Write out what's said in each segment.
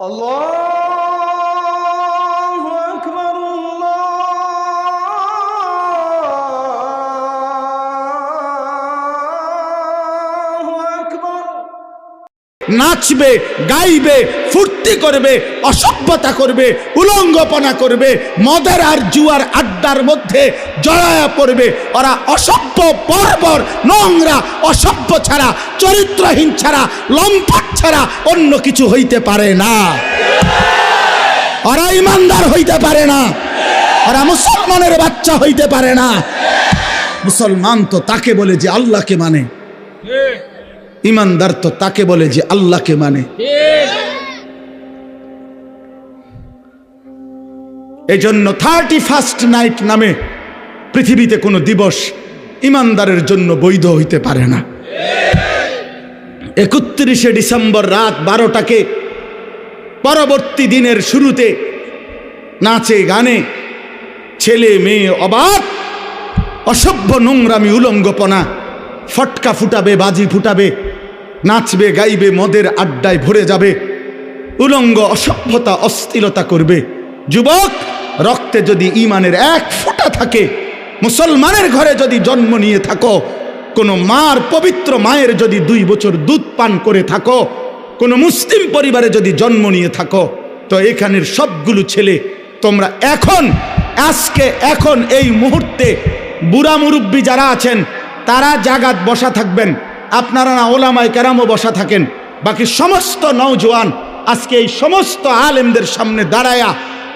Allah! নাচবে, গাইবে, ফুর্তি করবে, অসভ্যতা করবে, উলঙ্গপনা করবে, মদের আর জুয়ার আড্ডার মধ্যে জড়ায়া পড়বে। ওরা অসভ্য বর্বর, নোংরা, অসভ্য ছাড়া, চরিত্রহীন ছাড়া, লম্পট ছাড়া অন্য কিছু হইতে পারে না। ওরা ইমানদার হইতে পারে না। ওরা মুসলমানের বাচ্চা হইতে পারে না। মুসলমান তো তাকে বলে যে আল্লাহকে মানে। ইমানদার তো তাকে বলে যে আল্লাহকে মানে। এই জন্য থার্টি ফার্স্ট নাইট নামে পৃথিবীতে কোনো দিবস ইমানদারের জন্য বৈধ হইতে পারে না। একত্রিশে ডিসেম্বর রাত বারোটাকে পরবর্তী দিনের শুরুতে নাচে গানে ছেলে মেয়ে অবাক, অসভ্য নোংরামি উলঙ্গপনা, ফটকা ফুটাবে, বাজি ফুটাবে নাচবে, গাইবে, মদের আড্ডায় ভরে যাবে। উলঙ্গ অসভ্যতা, অস্থিরতা করবে। যুবক, রক্তে যদি ইমানের এক ফোঁটা থাকে, মুসলমানের ঘরে যদি জন্ম নিয়ে থাকো, কোনো মার পবিত্র মায়ের যদি দুই বছর দুধ পান করে থাকো, কোনো মুসলিম পরিবারে যদি জন্ম নিয়ে থাকো, তো এখানের সবগুলো ছেলে তোমরা এখন, আজকে, এখন এই মুহূর্তে বুড়া মুরব্বী যারা আছেন, তারা জাগাত বসা থাকবেন। আপনারা না ওলামায় কেরামও বসা থাকেন। বাকি সমস্ত নওজোয়ান আজকে এই সমস্ত আলেমদের সামনে দাঁড়ায়া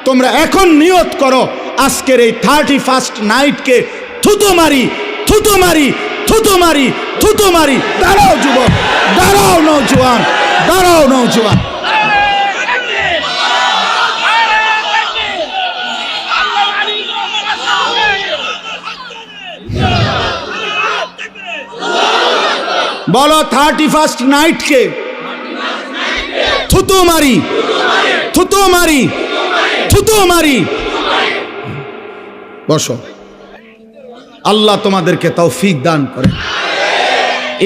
তোমরা এখন নিয়ত করো, আজকের এই থার্টি ফার্স্ট নাইটকে থুতো মারি থুতো মারি থুতো মারি থুতো মারি। দাঁড়াও যুবক, দাঁড়াও নওজোয়ান দাঁড়াও নওজোয়ান। বলো থার্টি ফার্স্ট নাইটকে। থুতু মারি। থুতু মারি। থুতু মারি। বসো। আল্লাহ তোমাদেরকে তৌফিক দান করে।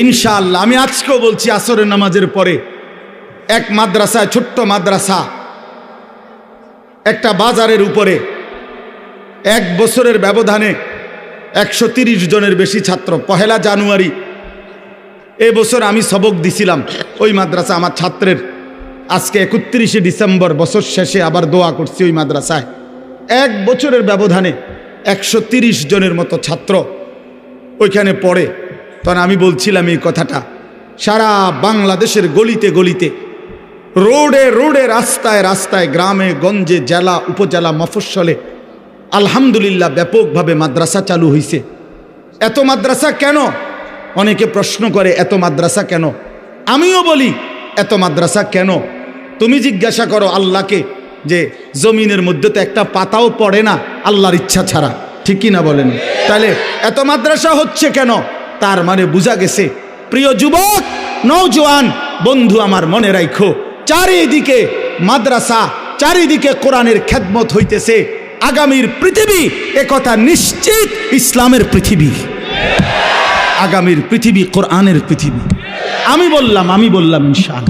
ইনশাআল্লাহ, আমি আজকেও বলছি আসরের নামাজের পরে এক মাদ্রাসায়, ছোট্ট মাদ্রাসা, একটা বাজারের উপরে এক বছরের ব্যবধানে একশো জনের বেশি ছাত্র। পহেলা জানুয়ারি এ বছর আমি সবক দিছিলাম। ওই মাদ্রাসা আমার ছাত্রের। আজকে একত্রিশে ডিসেম্বর, বছর শেষে আবার দোয়া করছি ওই মাদ্রাসায়। এক বছরের ব্যবধানে একশো জনের মতো ছাত্র ওইখানে পড়ে। তখন আমি বলছিলাম এই কথাটা, সারা বাংলাদেশের গলিতে গলিতে, রোডে রোডে, রাস্তায় রাস্তায়, গ্রামে, গঞ্জে, জেলা, উপজেলা, মফস্বলে, আলহামদুলিল্লাহ ব্যাপকভাবে মাদ্রাসা চালু হয়েছে এত মাদ্রাসা কেন? অনেকে প্রশ্ন করে, এত মাদ্রাসা কেন? আমিও বলি, এত মাদ্রাসা কেন? তুমি জিজ্ঞাসা করো আল্লাহকে যে, জমিনের মধ্যে তো একটা পাতাও পড়ে না, আল্লাহর ইচ্ছা ছাড়া। ঠিক কি না বলেন? তাহলে, এত মাদ্রাসা হচ্ছে কেন? তার মানে বোঝা গেছে, প্রিয় যুবক নৌজওয়ান বন্ধু আমার মনে রাখো চারিদিকে মাদ্রাসা, চারিদিকে কোরআনের খেদমত হইতেছে, আগামীর পৃথিবী একথা নিশ্চিত, ইসলামের পৃথিবী। আগামীর পৃথিবী কোরআনের পৃথিবী। আমি বললাম আমি বললাম ইনশান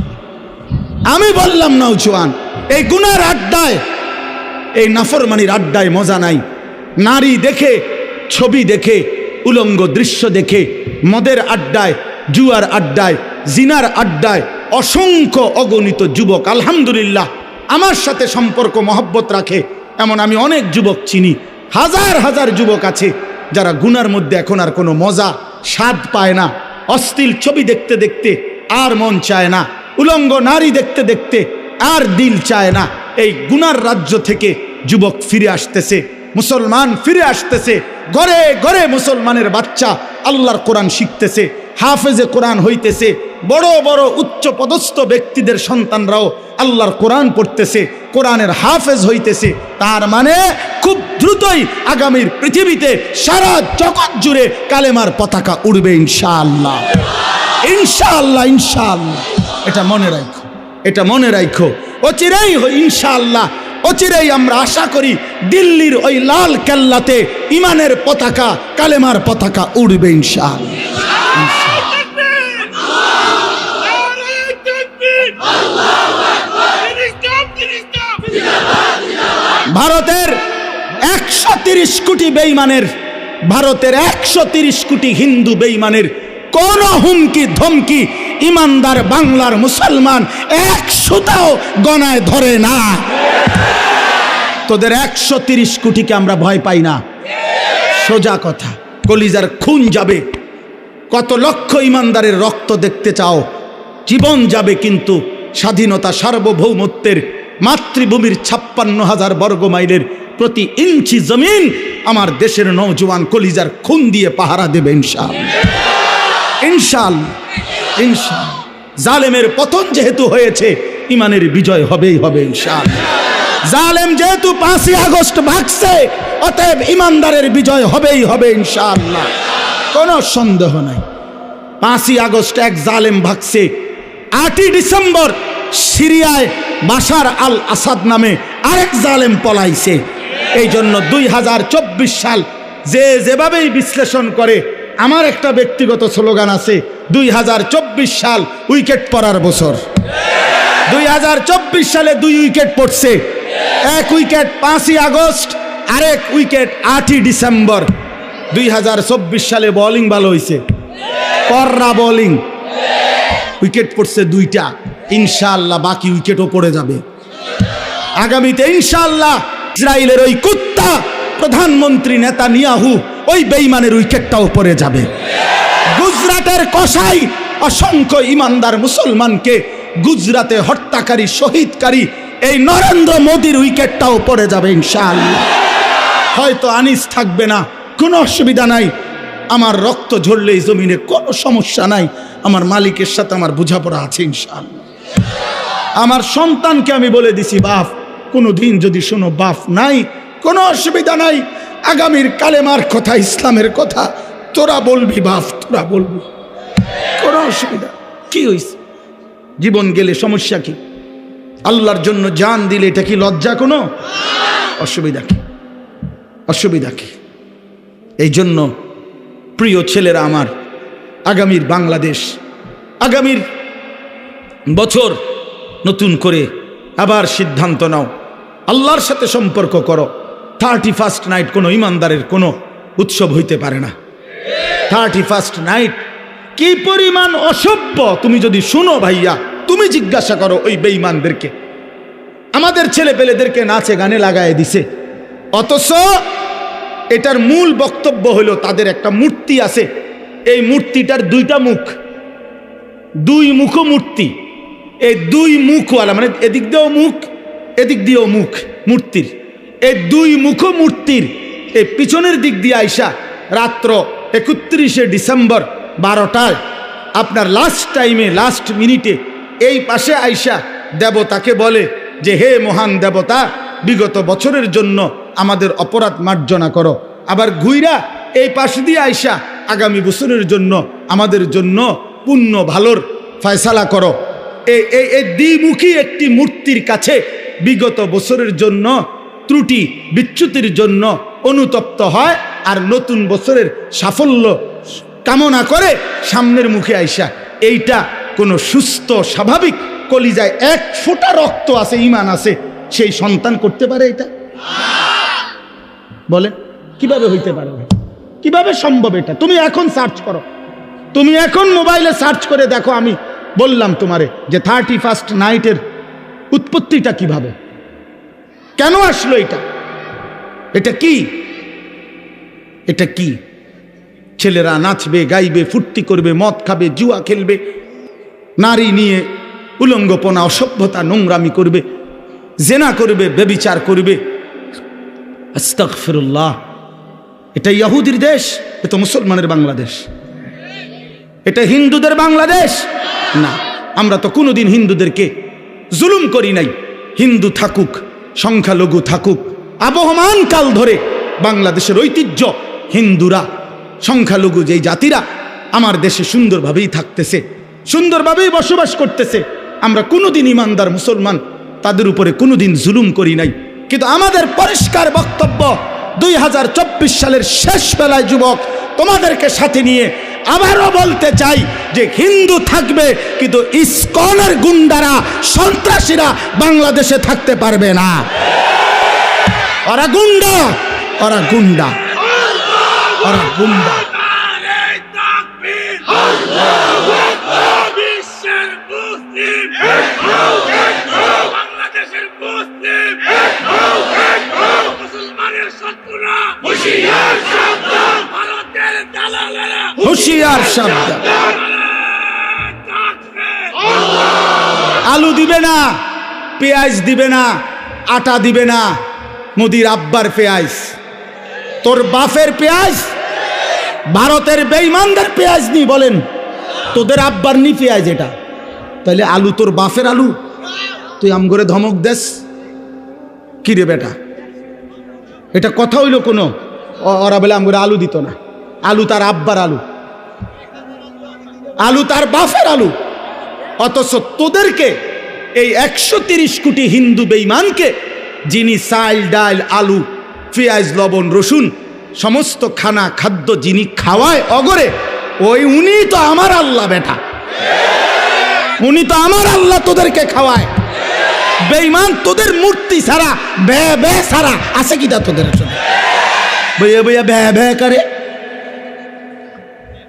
আমি বললাম নৌজওয়ান এই গুনার আড্ডায়, এই নাফরমানির আড্ডায় মজা নাই। নারী দেখে, ছবি দেখে, উলঙ্গ দৃশ্য দেখে, মদের আড্ডায়, জুয়ার আড্ডায়, জিনার আড্ডায়, অসংখ্য অগণিত যুবক, আলহামদুলিল্লাহ, আমার সাথে সম্পর্ক, মহব্বত রাখে। এমন আমি অনেক যুবক চিনি, হাজার হাজার যুবক আছে, যারা গুনার মধ্যে এখন আর কোনো মজা স্বাদ পায় না। অশ্লীল ছবি দেখতে দেখতে আর মন চায় না। উলঙ্গ নারী দেখতে দেখতে আর দিল চায় না। এই গুনার রাজ্য থেকে যুবক ফিরে আসতেছে, মুসলমান ফিরে আসতেছে। ঘরে ঘরে মুসলমানের বাচ্চা আল্লাহর কোরআন শিখতেছে, হাফেজে কোরআন হইতেছে। বড় বড় উচ্চ পদস্থ ব্যক্তিদের সন্তানরাও আল্লাহর কোরআন পড়তেছে, কোরআনের হাফেজ হইতেছে। তার মানে খুব দ্রুতই আগামীর পৃথিবীতে সারা জগৎ জুড়ে কালেমার পতাকা উড়বে ইনশাআল্লাহ। ইনশাআল্লাহ ইনশাআল্লাহ। এটা মনে রাখো, এটা মনে রাখো। অচিরেই ইনশাআল্লাহ, অচিরেই আমরা আশা করি দিল্লির ওই লাল কেল্লাতে ইমানের পতাকা, কালেমার পতাকা উড়বে ইনশাআল্লাহ। ভারতের একশো তিরিশ কোটি বেইমানের, ভারতের একশো তিরিশ কোটি হিন্দু বেইমানের কোন হুমকি, ধমকি ইমানদার বাংলার মুসলমান এক সুতাও গনায় ধরে না। তোদের একশো তিরিশ কোটিকে আমরা ভয় পাই না। সোজা কথা, কলিজার খুন যাবে। কত লক্ষ ইমানদারের রক্ত দেখতে চাও। জীবন যাবে কিন্তু স্বাধীনতা সার্বভৌমত্বের মাতৃভূমির ছাপ্পান্ন হাজার বর্গ মাইলের প্রতি ইঞ্চি জমিন আমার দেশের নৌজওয়ান কলিজার খুন দিয়ে পাহারা দেবে ইনশাল ইনশাল ইনশাল জালেমের পতন যেহেতু হয়েছে, ইমানের বিজয় হবেই হবে ইনশাল জালেম যেহেতু পাঁচই আগস্ট ভাগছে, অতএব ইমানদারের বিজয় হবেই হবে ইনশাআল্লাহ। কোনো সন্দেহ নাই। পাঁচই আগস্ট এক জালেম ভাগছে, আটই ডিসেম্বর সিরিয়ায় বাশার আল আসাদ নামে আরেক জালেম পলাইছে। এই জন্য দুই হাজার চব্বিশ সাল যে যেভাবেই বিশ্লেষণ করে, আমার একটা ব্যক্তিগত স্লোগান আছে, দুই হাজার চব্বিশ সাল উইকেট পড়ার বছর। দুই হাজার চব্বিশ সালে দুই উইকেট পড়ছে। এক উইকেট পাঁচই আগস্ট, আরেক উইকেট আটই ডিসেম্বর। দুই হাজার চব্বিশ সালে বোলিং ভালো হয়েছে কররা বোলিং উইকেট পড়ছে দুইটা। ইনশাআল্লাহ বাকি উইকেটও পড়ে যাবে। আগামীতে ইনশাআল্লাহ ইসরায়েলের ওই কুত্তা প্রধানমন্ত্রী নেতা নিয়াহু ওই বেইমানের উইকেটটাও পড়ে যাবে। গুজরাটের কসাই অসংখ্য ইমানদার মুসলমানকে গুজরাতে হত্যাকারী, শহীদকারী, এই নরেন্দ্র মোদীর উইকেটটাও পড়ে যাবে ইনশাআল্লাহ। হয়তো আনিস থাকবে না, কোনো অসুবিধা নাই। আমার রক্ত ঝরলে এই জমিনে কোনো সমস্যা নাই। আমার মালিকের সাথে আমার বোঝাপড়া আছে ইনশাআল্লাহ। আমার সন্তানকে আমি বলে দিছি, বাপ কোনো দিন যদি শোনো বাপ নাই, কোনো অসুবিধা নাই। আগামীর কালেমার কথা, ইসলামের কথা, তোরা বলবি বাপ তোরা বলবি। কোনো অসুবিধা। কি হইছে? জীবন গেলে সমস্যা কি? আল্লাহর জন্য জান দিলে এটা কি লজ্জা কোনো? অসুবিধা কি? অসুবিধা কি? এই জন্য প্রিয় ছেলেরা আমার, আগামীর বাংলাদেশ, আগামীর বছর নতুন করে আবার সিদ্ধান্ত নাও। আল্লাহর সাথে সম্পর্ক করো। থার্টি ফার্স্ট নাইট কোনো ইমানদারের কোনো উৎসব হইতে পারে না। থার্টি ফার্স্ট নাইট কি পরিমাণ অসভ্য তুমি যদি শুনো ভাইয়া, তুমি জিজ্ঞাসা করো ওই বেঈমানদেরকে। আমাদের ছেলে পেলেদেরকে নাচে গানে লাগায় দিছে। অথচ এটার মূল বক্তব্য হলো তাদের একটা মূর্তি আছে। এই মূর্তিটার দুইটা মুখ। দুই মুখ মূর্তি এই দুই মুখওয়ালা মানে এদিক দিয়েও মুখ, এদিক দিয়েও মুখ, মূর্তির। এই দুই মুখ মূর্তির এই পিছনের দিক দিয়ে আইসা রাত্র একত্রিশে ডিসেম্বর বারোটায় আপনার লাস্ট টাইমে লাস্ট মিনিটে এই পাশে আইসা দেবতাকে বলে যে, হে মহান দেবতা, বিগত বছরের জন্য আমাদের অপরাধ মার্জনা করো। আবার ঘুইরা এই পাশ দিয়ে আইসা আগামী বছরের জন্য আমাদের জন্য পুণ্য ভালোর ফয়সালা করো। এই দ্বিমুখী একটি মূর্তির কাছে বিগত বছরের জন্য ত্রুটি, বিচ্যুতির জন্য অনুতপ্ত হয় আর নতুন বছরের সাফল্য কামনা করে সামনের মুখে আইসা। এইটা কোনো সুস্থ, স্বাভাবিক কলিজায় এক ফোঁটা রক্ত আছে ইমান আছে, সেই সন্তান করতে পারে এটা? বলে কীভাবে হইতে পারে কীভাবে সম্ভব এটা? তুমি এখন সার্চ করো। তুমি এখন মোবাইলে সার্চ করে দেখো আমি বললাম তোমারে যে থার্টি ফার্স্ট নাইটের উৎপত্তিটা কীভাবে? কেন আসলো এটা? এটা কি? এটা কি? ছেলেরা নাচবে, গাইবে, ফুর্তি করবে, মদ খাবে, জুয়া খেলবে, নারী নিয়ে উলঙ্গপনা, অসভ্যতা নোংরামি করবে, জেনা করবে বেবিচার করবে। আস্তাগফিরুল্লাহ। এটা ইহুদির দেশ এ তো মুসলমানের বাংলাদেশ। এটা হিন্দুদের বাংলাদেশ? না, আমরা তো কোনোদিন হিন্দুদেরকে জুলুম করি নাই। হিন্দু থাকুক, সংখ্যালঘু থাকুক, আবহমান কাল ধরে বাংলাদেশের ঐতিহ্য, হিন্দুরা, সংখ্যালঘু যেই জাতিরা, আমার দেশে সুন্দরভাবেই থাকতেছে, সুন্দরভাবেই বসবাস করতেছে। আমরা কোনোদিন ইমানদার মুসলমান, তাদের উপরে কোনোদিন জুলুম করি নাই। কিন্তু আমাদের পরিষ্কার বক্তব্য, দুই হাজার চব্বিশ সালের শেষ বেলায় যুবক, তোমাদেরকে সাথে নিয়ে আবারও বলতে চাই যে হিন্দু থাকবে, কিন্তু ইস্কনের গুন্ডারা, সন্ত্রাসীরা বাংলাদেশে থাকতে পারবে না। ওরা গুন্ডা ওরা গুন্ডা। ওরা গুন্ডা। বিশ্বের মুসলিম হুশিয়ার শব্দ। আলু দিবে না, পেঁয়াজ দিবে না, আটা দিবে না, মোদির আব্বার পেঁয়াজ। তোর বাফের পেঁয়াজ? ভারতের বেইমানদের পেঁয়াজ নি, বলেন। তোদের আব্বার নি পেঁয়াজ এটা। তাহলে আলু তোর বাফের আলু? তুই আম করে ধমক দেস? কি রে বেটা? এটা কথা হইল কোনো? ওরা বলে আম করে আলু দিত না। আলু তার আব্বার আলু। আলু তার বাফের আলু। অথচ তোদেরকে এই একশো কোটি হিন্দু বেইমানকে যিনি চাল ডাল আলু, পেঁয়াজ, লবণ, রসুন, সমস্ত খানা খাদ্য যিনি খাওয়ায় অগরে, ওই উনি তো আমার আল্লাহ বেটা। উনি তো আমার আল্লাহ তোদেরকে খাওয়ায়। বেইমান তোদের মূর্তি ছাড়া বে বে ছাড়া আছে কিটা তোদের আসলে বইয়া বইয়া বে বে করে।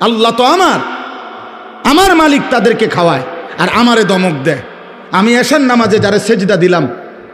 আল্লাহ তো আমার। আমার মালিক তাদেরকে খাওয়ায় আর আমারে দমক দেয়। আমি এশার নামাজে যারা সেজদা দিলাম,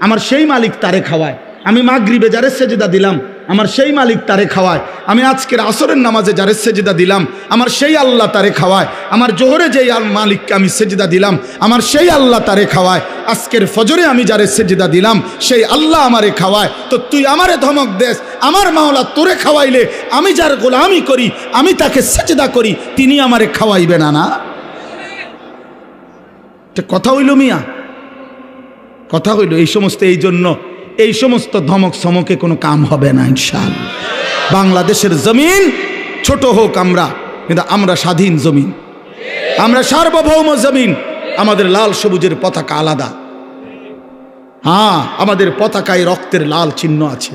আমার সেই মালিক তারে খাওয়ায়। আমি মাগরিবে যারে সেজদা দিলাম আমার সেই মালিক তারে খাওয়ায়। আমি আজকের আসরের নামাজে যারে সেজদা দিলাম, আমার সেই আল্লাহ তারে খাওয়ায়। আমার জোহরে যেই আল মালিককে আমি সেজদা দিলাম, আমার সেই আল্লাহ তারে খাওয়ায়। আজকের ফজরে আমি যারে সেজদা দিলাম, সেই আল্লাহ আমারে খাওয়ায়। তো তুই আমারে ধমক দেস, আমার মাওলা তোরে খাওয়াইলে আমি যার গোলামি করি, আমি তাকে সেজদা করি, তিনি আমারে খাওয়াইবে না না? কথা হইল মিয়া, কথা হইল এই সমস্ত এই জন্য। এই সমস্ত ধমক সমকে কোনো কাম হবে না ইনশাল বাংলাদেশের জমিন ছোট হোক আমরা, কিন্তু আমরা স্বাধীন জমিন। আমরা সার্বভৌম জমিন, আমাদের লাল সবুজের পতাকা আলাদা। হ্যাঁ আমাদের পতাকায় রক্তের লাল চিহ্ন আছে।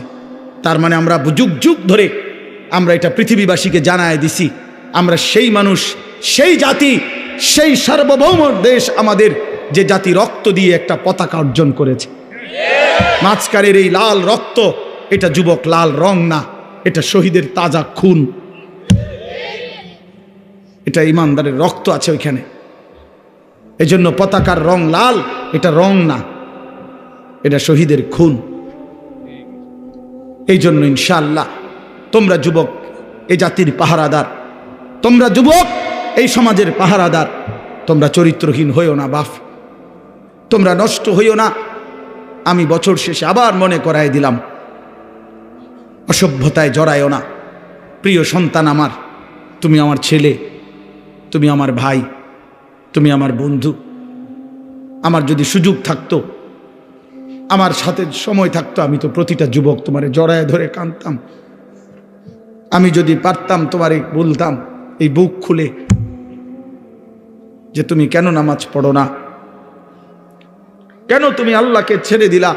তার মানে আমরা যুগ যুগ ধরে আমরা এটা পৃথিবীবাসীকে জানায় দিছি। আমরা সেই মানুষ, সেই জাতি, সেই সার্বভৌম দেশ আমাদের যে জাতি রক্ত দিয়ে একটা পতাকা অর্জন করেছে। মাঝকারের এই লাল রক্ত, এটা যুবক লাল রং না, এটা শহীদের তাজা খুন। এটা ইমানদারের রক্ত আছে ওইখানে। এজন্য পতাকার রং লাল, এটা রং না, এটা শহীদের খুন। এই জন্য ইনশাল্লাহ তোমরা যুবক, এ জাতির পাহারাদার, তোমরা যুবক, এই সমাজের পাহারাদার, তোমরা চরিত্রহীন হইও না বাফ তোমরা নষ্ট হইও না। আমি বছর শেষে আবার মনে করাই দিলাম। অসভ্যতায় জড়ায়ও না। প্রিয় সন্তান আমার, তুমি আমার ছেলে, তুমি আমার ভাই, তুমি আমার বন্ধু। আমার যদি সুযোগ থাকতো, আমার সাথে সময় থাকতো, আমি তো প্রতিটা যুবক তোমারে জড়ায় ধরে কাঁদতাম। আমি যদি পারতাম, তোমারে বলতাম, এই বুক খুলে, যে তুমি কেন নামাজ পড়ো না? কেন তুমি আল্লাহকে ছেড়ে দিলা?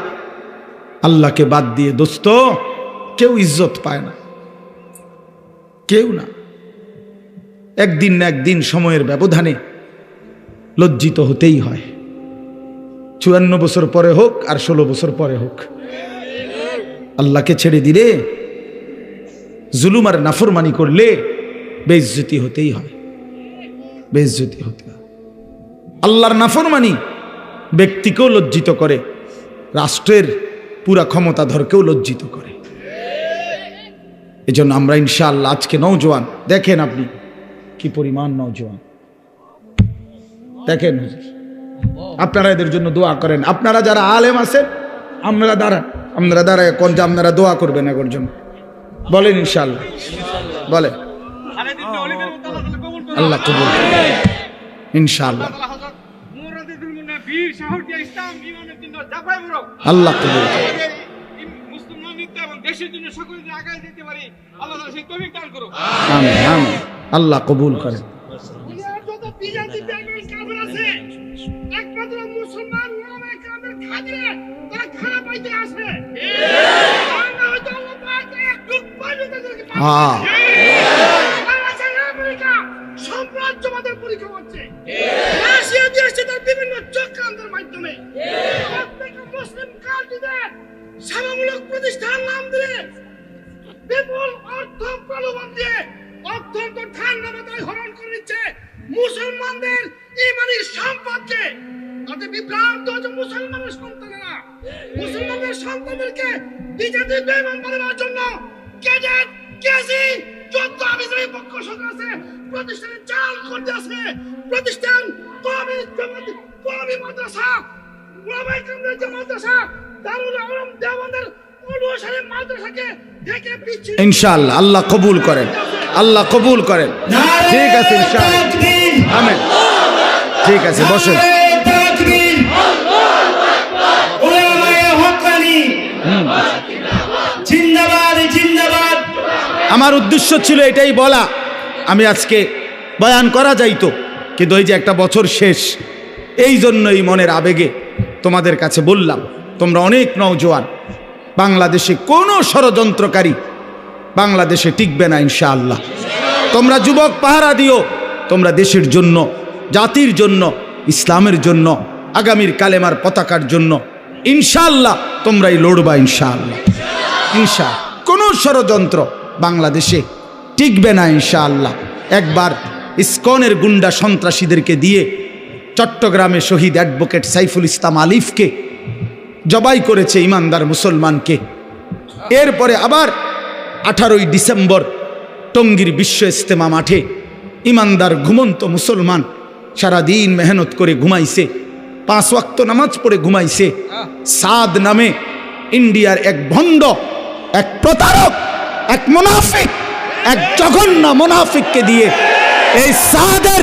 আল্লাহকে বাদ দিয়ে দোস্ত, কেউ ইজ্জত পায় না। কেউ না। একদিন না একদিন সময়ের ব্যবধানে লজ্জিত হতেই হয়। চুয়ান্ন বছর পরে হোক আর ষোলো বছর পরে হোক, আল্লাহকে ছেড়ে দিলে, জুলুম আর নাফরমানি করলে বেইজ্জতি হতেই হয়। বেইজ্জতি হতে হয়। আল্লাহর নাফরমানি ব্যক্তিকেও লজ্জিত করে রাষ্ট্রের পুরা ক্ষমতাধরকেও লজ্জিত করে। এজন্য আমরা ইনশাআল্লাহ আজকে নৌজওয়ান দেখেন আপনি কি পরিমাণ নৌজওয়ান দেখেন আপনারা এদের জন্য দোয়া করেন। আপনারা যারা আলেম আছেন আপনারা দাঁড়ান আপনারা দাঁড়ায় কোন যে আপনারা দোয়া করবেন এগোর জন্য। বলেন ইনশাআল্লাহ বলেন। আল্লাহ কবুল। ইনশাআল্লাহ। আল্লাহ আল্লাহ কবুল করেন। একমাত্র প্রতিষ্ঠান নাম দিয়ে বিপুল অর্থ প্রলোভন দিয়ে অত্যন্ত ঠান্ডা মাথায় হরণ করে নিচ্ছে মুসলমানদের ইমানি সম্পদকে। তাতে বিভ্রান্ত হচ্ছে মুসলমানের সন্তানেরা। মুসলমানের সন্তানদেরকে নিজেদের বেমান বানাবার জন্য ক্যাডেট, কেজি যত আবিষ্কারী পক্ষ সরকার আছে, প্রতিষ্ঠানে চাল করতে আছে, প্রতিষ্ঠান জমাত কমি মাদ্রাসা ওলামায়ে কেরামদের যে মাদ্রাসা, দারুল আলম দেওবন্দের ইনশাআল্লাহ আল্লাহ কবুল করেন। আল্লাহ কবুল করেন। ঠিক আছে ইনশাআল্লাহ। আমেন। ঠিক আছে বসেন। জিন্দাবাদ জিন্দাবাদ। আমার উদ্দেশ্য ছিল এটাই বলা। আমি আজকে বয়ান করা যাইতো কিন্তু ওই যে একটা বছর শেষ এই জন্যই মনের আবেগে তোমাদের কাছে বললাম তোমরা অনেক নওজোয়ান। বাংলাদেশে কোনো ষড়যন্ত্রকারী বাংলাদেশে টিকবে না, ইনশাআল্লাহ। তোমরা যুবক, পাহারা দিও। তোমরা দেশের জন্য, জাতির জন্য, ইসলামের জন্য, আগামীর কালেমার পতাকার জন্য, ইনশাআল্লাহ তোমরাই লড়বা, ইনশাআল্লাহ। ইনশা, কোনো ষড়যন্ত্র বাংলাদেশে টিকবে না, ইনশাআল্লাহ। একবার ইস্কনের গুন্ডা সন্ত্রাসীদেরকে দিয়ে চট্টগ্রামে শহীদ অ্যাডভোকেট সাইফুল ইসলাম আলিফকে জবাই করেছে ইমানদার মুসলমানকে। এরপরে আবার আঠারোই ডিসেম্বর টঙ্গীর বিশ্ব ইস্তেমা মাঠে ইমানদার ঘুমন্ত মুসলমান সারাদিন মেহনত করে ঘুমাইছে, পাঁচ ওয়াক্ত নামাজ পড়ে ঘুমাইছে। সাদ নামে ইন্ডিয়ার এক ভণ্ড, এক প্রতারক, এক মুনাফিক, এক জঘন্য মুনাফিককে দিয়ে এই সাদের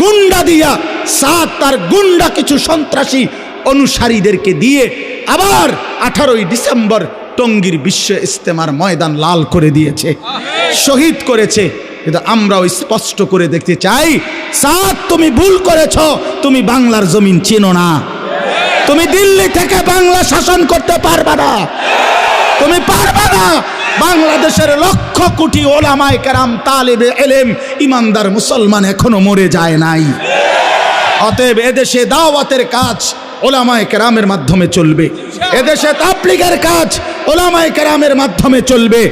গুন্ডা দিয়া, সাদ তার গুন্ডা কিছু সন্ত্রাসী অনুসারীদেরকে দিয়ে আবার আঠারোই ডিসেম্বর টঙ্গীর বিশ্ব ইস্তেমার ময়দান লাল করে দিয়েছে, শহীদ করেছে। কিন্তু আমরাও স্পষ্ট করে দেখতে চাই, সাদ, তুমি ভুল করেছ, তুমি বাংলার জমিন চেনো না। তুমি দিল্লি থেকে বাংলা শাসন করতে পারবে না। তুমি পারবে না। বাংলাদেশের লক্ষ কোটি ওলামায় কেরাম, তালেবে এলেম, ইমানদার মুসলমান এখনও মরে যায় নাই। অতএব এদেশে দাওয়াতের কাজ ওলামায় কেরামের মাধ্যমে চলবে। এদেশে তাবলিগের কাজ ওলামায় কেরামের মাধ্যমে চলবে।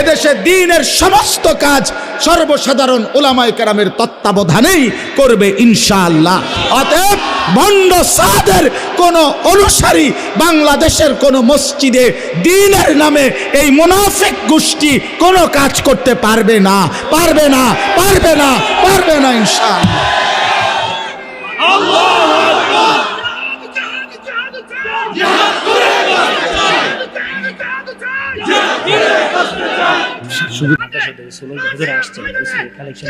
এদেশে দিনের সমস্ত কাজ সর্বসাধারণ ওলামায় কেরামের তত্ত্বাবধানেই করবে ইনশাআল্লাহ। অতএব ভণ্ড সাদের কোন অনুসারী বাংলাদেশের কোন মসজিদে দিনের নামে এই মুনাফিক গোষ্ঠী কোনো কাজ করতে পারবে না পারবে না পারবে না পারবে না ইনশাআল্লাহ। হুজুর আসছে কালেকশন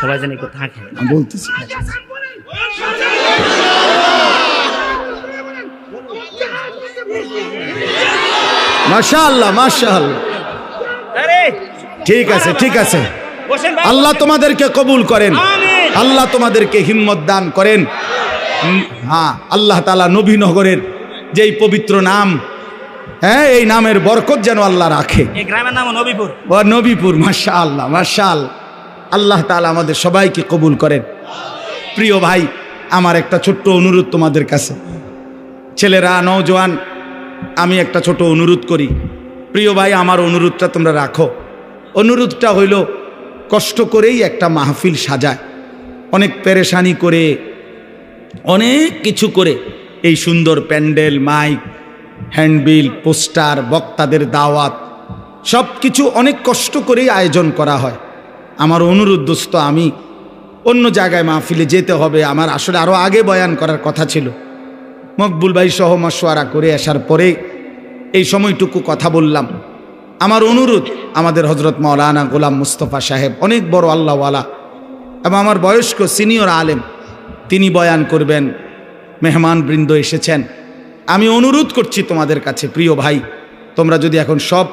সবাই যেন একটু থাকে। আমি বলতেছি। মাশাআল্লাহ মাশাআল্লাহ। ঠিক আছে ঠিক আছে। আল্লাহ তোমাদেরকে কবুল করেন। আল্লাহ তোমাদেরকে হিম্মত দান করেন। হ্যাঁ আল্লাহ তালা নবীনগরের যেই পবিত্র নাম হ্যাঁ এই নামের বরকত যেন আল্লাহ রাখে। গ্রামের নাম নবীপুর। নবীপুর মাশা আল্লাহ মাশা আল্লাহ আল্লাহ তালা আমাদের সবাইকে কবুল করেন। প্রিয় ভাই আমার একটা ছোট্ট অনুরোধ তোমাদের কাছে। ছেলেরা নওজোয়ান আমি একটা ছোট অনুরোধ করি। প্রিয় ভাই আমার অনুরোধটা তোমরা রাখো। অনুরোধটা হইল কষ্ট করেই একটা মাহফিল সাজায়। অনেক পেরেশানি করে অনেক কিছু করে। এই সুন্দর প্যান্ডেল মাইক হ্যান্ডবিল, পোস্টার, বক্তাদের দাওয়াত সব কিছু অনেক কষ্ট করেই আয়োজন করা হয়। আমার অনুরোধ, দোস্ত, আমি অন্য জায়গায় মাহফিলে যেতে হবে। আমার আসলে আরও আগে বয়ান করার কথা ছিল। মকবুল ভাই সহ মশওয়ারা করে আসার পরে এই সময়টুকু কথা বললাম। আমার অনুরোধ, আমাদের হজরত মৌলানা গোলাম মুস্তফা সাহেব, অনেক বড় আল্লাহওয়ালা এবং আমার বয়স্ক সিনিয়র আলেম, তিনি বয়ান করবেন মেহমান বৃন্দ এসেছেন। আমি অনুরোধ করছি তোমাদের কাছে, প্রিয় ভাই, তোমরা যদি এখন সব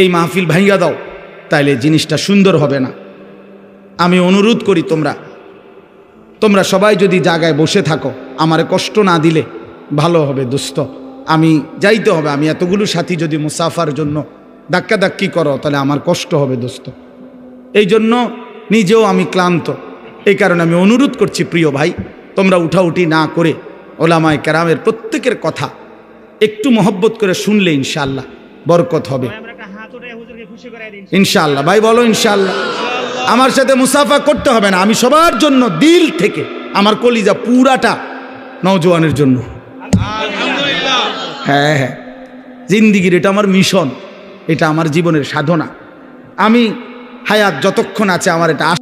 এই মাহফিল ভাঙ্গা দাও, তাইলে জিনিসটা সুন্দর হবে না। আমি অনুরোধ করি তোমরা তোমরা সবাই যদি জায়গায় বসে থাকো, আমার কষ্ট না দিলে ভালো হবে দোস্ত আমি যাইতে হবে, আমি এতগুলো সাথী যদি মুসাফার জন্য ধাক্কাধাক্কি করো, তাহলে আমার কষ্ট হবে দোস্ত এই জন্য নিজেও আমি ক্লান্ত। এই কারণে আমি অনুরোধ করছি, প্রিয় ভাই, তোমরা উঠাউঠি না করে ওলামায় কেরামের প্রত্যেকের কথা একটু মহব্বত করে শুনলে ইনশাল্লাহ বরকত হবে। ইনশাআল্লাহ। ভাই বলো ইনশাল্লাহ আমার সাথে মুসাফা করতে হবে না। আমি সবার জন্য দিল থেকে আমার কলিজা পুরাটা নওজোয়ানের জন্য। হ্যাঁ হ্যাঁ। জিন্দিগির এটা আমার মিশন। এটা আমার জীবনের সাধনা। আমি হায়াত যতক্ষণ আছে আমার এটা